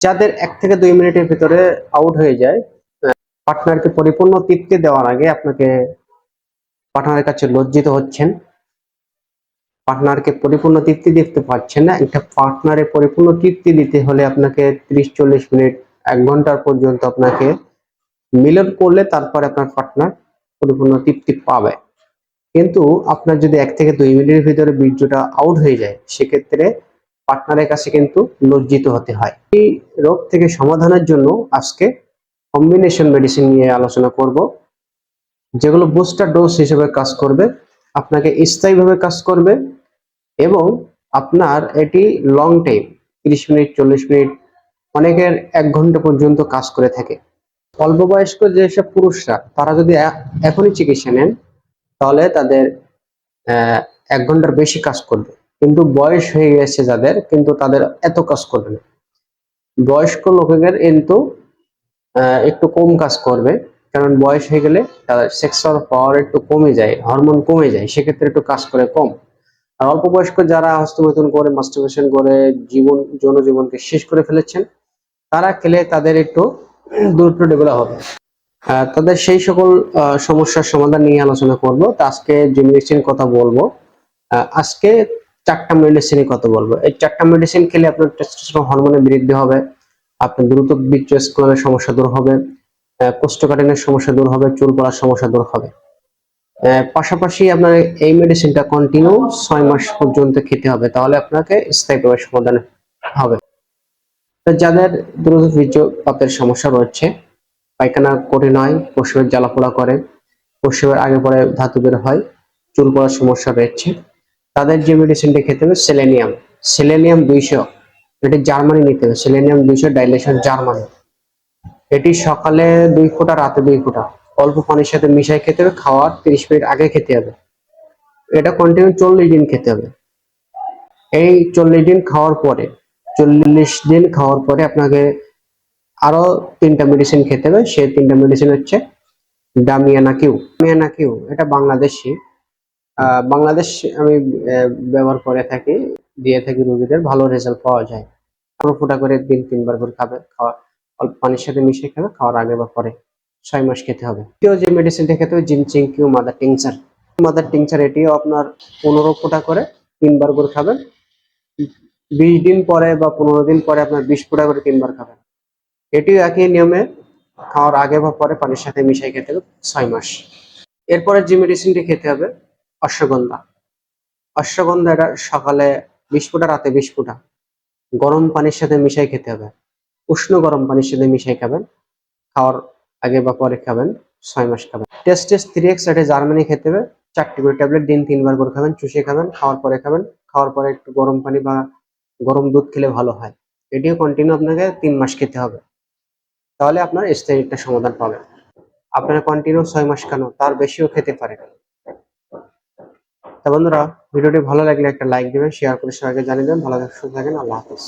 যাদের এক থেকে দুই মিনিটের ভিতরে আউট হয়ে যায় পার্টনারকে পরিপূর্ণ তৃপ্তি দেওয়ার আগে আপনাকে পার্টনারের কাছে লজ্জিত হচ্ছেন। পার্টনারকে পরিপূর্ণ তৃপ্তি দিতে পারছেন না। একটা পার্টনারে পরিপূর্ণ তৃপ্তি দিতে হলে আপনাকে ত্রিশ চল্লিশ মিনিট, এক ঘণ্টার পর্যন্ত আপনাকে মিলন করলে তারপরে আপনার পার্টনার পরিপূর্ণ তৃপ্তি পাবে। কিন্তু আপনার যদি এক থেকে দুই মিনিটের ভিতরে বীর্যটা আউট হয়ে যায়, সেক্ষেত্রে পার্টনারের কাছে কিন্তু লজ্জিত হতে হয়। এই রোগ থেকে সমাধানের জন্য আজকে কম্বিনেশন মেডিসিন নিয়ে আলোচনা করব, যেগুলো বুস্টার ডোজ হিসেবে কাজ করবে, আপনাকে স্থায়ীভাবে কাজ করবে এবং আপনার এটি লং টাইম তিরিশ মিনিট, চল্লিশ মিনিট, অনেকের এক ঘণ্টা পর্যন্ত কাজ করে থাকে। অল্প বয়স্ক যেসব পুরুষরা, তারা যদি এখনই চিকিৎসা নেন, তাহলে তাদের এক ঘণ্টার বেশি কাজ করবে। কিন্তু বয়স হয়ে গেছে যাদের, কিন্তু তাদের এত কাজ করবে না। বয়স্ক লোকেদের কিন্তু একটু কম কাজ করবে, কারণ বয়স হয়ে গেলে তাদের সেক্সুয়াল পাওয়ার একটু কমে যায় হরমোন কমে যায়, সেক্ষেত্রে একটু কাজ করে কম। আর অল্প বয়স্ক যারা হস্তমৈথুন করে মাস্টারবেশন করে, জীবন যৌন জীবনকে শেষ করে ফেলেছেন, তারা খেলে তাদের একটু দ্রুত ডেভেলপ হবে। তাদের সেই সকল সমস্যার সমাধান নিয়ে আলোচনা করব। তো আজকে যে কথা বলব। আজকে চারটা মেডিসিনের কথা বলব। এই চারটা মেডিসিন খেলে আপনার টেস্টোস্টেরন হরমোনের বৃদ্ধি হবে, আপনার দ্রুত বীর্যস্খলনের সমস্যা দূর হবে কোষ্ঠকাঠিন্যের সমস্যা দূর হবে, চুল পড়ার সমস্যা দূর হবে। পাশাপাশি আপনার এই মেডিসিনটা কন্টিনিউ ছয় মাস পর্যন্ত খেতে হবে, তাহলে আপনাকে স্থায়ীভাবে সমাধান হবে। যাদের দ্রুত বীর্যপাতের সমস্যা রয়েছে, পায়খানা কঠিন হয়, প্রসবের জ্বালা পোড়া করে, প্রসবের আগে পরে ধাতু বের হয়, চুল পড়ার সমস্যা রয়েছে তাদের যে মেডিসিনটা খেতে হবে সেলেনিয়াম সেলেনিয়াম দুইশো। এটি জার্মানি নিতে হবে। সেলেনিয়াম দুইশো ডাইলেশন জার্মানি। এটি সকালে দুই ফোঁটা, রাতে দুই ফোঁটা। অল্প পানির সাথে মিশাই খেতে হবে খাওয়ার তিরিশ মিনিট আগে খেতে হবে। এটা কন্টিনিউ চল্লিশ দিন খেতে হবে। এই চল্লিশ দিন খাওয়ার পরে, চল্লিশ দিন খাওয়ার পরে আপনাকে আরও তিনটা মেডিসিন খেতে হবে। সেই তিনটা মেডিসিন হচ্ছে ডামিয়ানা কিউ ডামিয়ানা কিউ এটা বাংলাদেশি। বাংলাদেশ আমি ব্যবহার করে থাকি, দিয়ে থাকি রোগীদের, ভালো রেজাল্ট পাওয়া যায়। আরও ফোটা করে দিন তিনবার করে খাবে, খাওয়া অল্প পানির সাথে মিশিয়ে খাবে, খাওয়ার আগে বা পরে ছয় মাস খেতে হবে। দ্বিতীয় যে মেডিসিনটা খেতে হবে জিনচিং কিউ মাদার টিংচার। মাদার টিংচার এটিও আপনার পনেরো ফোঁটা করে তিনবার করে খাবেন। বিশ দিন পরে বা পনেরো দিন পরে আপনার বিশ ফোঁটা করে তিনবার খাবেন। এটিও একই নিয়মে খাওয়ার আগে বা পরে পানির সাথে মিশাই খেতে হবে ছয় মাস। এরপরে যে মেডিসিনটি খেতে হবে অশ্বগন্ধা। অশ্বগন্ধা এটা সকালে বিশ ফোঁটা রাতে বিশ ফোঁটা গরম পানির সাথে মিশাই খেতে হবে। উষ্ণ গরম পানির সাথে মিশাই খাবেন। খাওয়ার আগে বা পরে খাবেন, ছয় মাস খাবেন। টেস্ট টেস্ট থ্রি এক্স এটা জার্মানি খেতে হবে। চারটি করে ট্যাবলেট দিন, তিনবার করে খাবেন, চুষে খাবেন, খাওয়ার পরে খাবেন। খাওয়ার পরে একটু গরম পানি বা গরম দুধ খেলে ভালো হয়। এটিও কন্টিনিউ আপনাকে তিন মাস খেতে হবে। তাহলে আপনার স্থায়ী একটা সমাধান পাবেন। আপনারা কন্টিনিউ ছয় মাস কেন? তার বেশিও খেতে পারেন। তা বন্ধুরা, ভিডিওটি ভালো লাগলে একটা লাইক দিবেন শেয়ার করে সবাইকে জানিয়ে দেবেন। ভালো থাকেন আল্লাহ হাফিজ।